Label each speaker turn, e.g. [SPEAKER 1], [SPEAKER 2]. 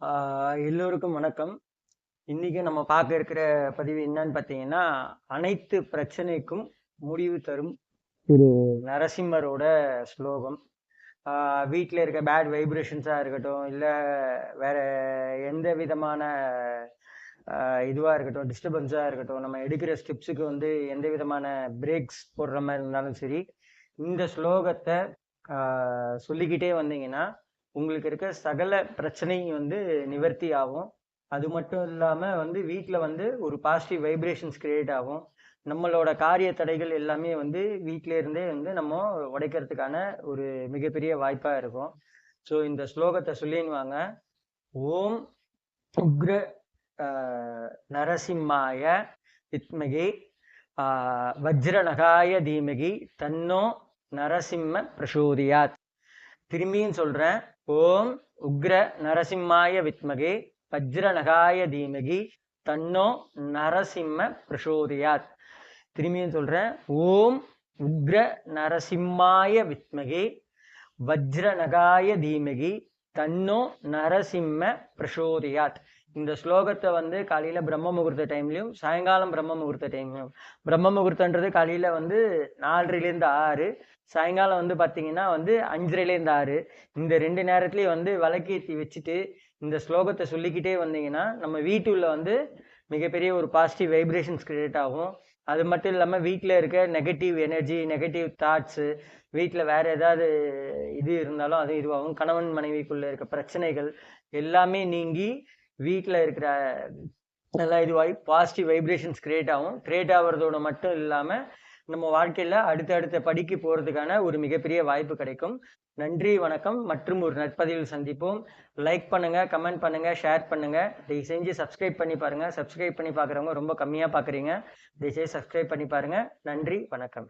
[SPEAKER 1] எல்லோருக்கும் வணக்கம். இன்னைக்கு நம்ம பார்க்க இருக்கிற பதிவு என்னன்னு பார்த்தீங்கன்னா அனைத்து பிரச்சனைக்கும் முடிவு தரும் திரு நரசிம்மரோட ஸ்லோகம். வீட்டில் இருக்க பேட் வைப்ரேஷன்ஸாக இருக்கட்டும் இல்லை வேற எந்த விதமான இதுவாக இருக்கட்டும் டிஸ்டர்பன்ஸாக இருக்கட்டும் நம்ம எடுக்கிற ஸ்டெப்ஸுக்கு வந்து எந்த விதமான பிரேக்ஸ் போடுற மாதிரி இருந்தாலும் சரி இந்த ஸ்லோகத்தை சொல்லிக்கிட்டே வந்தீங்கன்னா உங்களுக்கு இருக்க சகல பிரச்சனையும் வந்து நிவர்த்தி ஆகும். அது மட்டும் இல்லாமல் வந்து வீட்டில் வந்து ஒரு பாசிட்டிவ் வைப்ரேஷன்ஸ் கிரியேட் ஆகும். நம்மளோட காரிய தடைகள் எல்லாமே வந்து வீட்டில இருந்தே வந்து நம்ம உடைக்கிறதுக்கான ஒரு மிகப்பெரிய வாய்ப்பாக இருக்கும். ஸோ இந்த ஸ்லோகத்தை சொல்லின்னுவாங்க. ஓம் உக்ர நரசிம்மாய வித்மகி வஜ்ரநகாய தீமகி தன்னோ நரசிம்ம பிரசோதியாத். திரும்பியும் சொல்றேன். ஓம் உக்ர நரசிம்மாய வித்மகே வஜ்ரநகாய தீமகி தன்னோ நரசிம்ம பிரசோதியாத். திரும்பியும் சொல்றேன். ஓம் உக்ர நரசிம்மாய வித்மகே வஜ்ரநகாய தீமகி தன்னோ நரசிம்ம பிரசோதியாத். இந்த ஸ்லோகத்தை வந்து காலையில பிரம்ம முகூர்த்த டைம்லயும் சாயங்காலம் பிரம்ம முகூர்த்த டைம்லயும் பிரம்ம முகூர்த்தன்றது காலையில வந்து நாலரைலேருந்து ஆறு சாயங்காலம் வந்து பார்த்தீங்கன்னா வந்து அஞ்சரைலேருந்து ஆறு. இந்த ரெண்டு நேரத்துலையும் வந்து விளக்கேற்றி வச்சுட்டு இந்த ஸ்லோகத்தை சொல்லிக்கிட்டே வந்தீங்கன்னா நம்ம வீட்டுள்ள வந்து மிகப்பெரிய ஒரு பாசிட்டிவ் வைப்ரேஷன்ஸ் கிரியேட் ஆகும். அது மட்டும் இல்லாமல் வீட்டில் இருக்க நெகட்டிவ் எனர்ஜி நெகட்டிவ் தாட்ஸு வீட்டில் வேற ஏதாவது இது இருந்தாலும் அது இதுவாகும். கணவன் மனைவிக்குள்ள இருக்க பிரச்சனைகள் எல்லாமே நீங்கி வீட்டில் இருக்கிற நல்லா இதுவாகி பாசிட்டிவ் வைப்ரேஷன்ஸ் கிரியேட் ஆகும். கிரியேட் ஆகிறதோட மட்டும் இல்லாமல் நம்ம வாழ்க்கையில் அடுத்த அடுத்த படிக்கு போகிறதுக்கான ஒரு மிகப்பெரிய வாய்ப்பு கிடைக்கும். நன்றி வணக்கம். மற்றும் ஒரு நட்பதிவில் சந்திப்போம். லைக் பண்ணுங்கள் கமெண்ட் பண்ணுங்கள் ஷேர் பண்ணுங்கள் தயவு செஞ்சு சப்ஸ்கிரைப் பண்ணி பாருங்கள் சப்ஸ்கிரைப் பண்ணி பார்க்குறவங்க ரொம்ப கம்மியாக பார்க்குறீங்க தயவு செஞ்சு சப்ஸ்கிரைப் பண்ணி பாருங்கள் நன்றி வணக்கம்.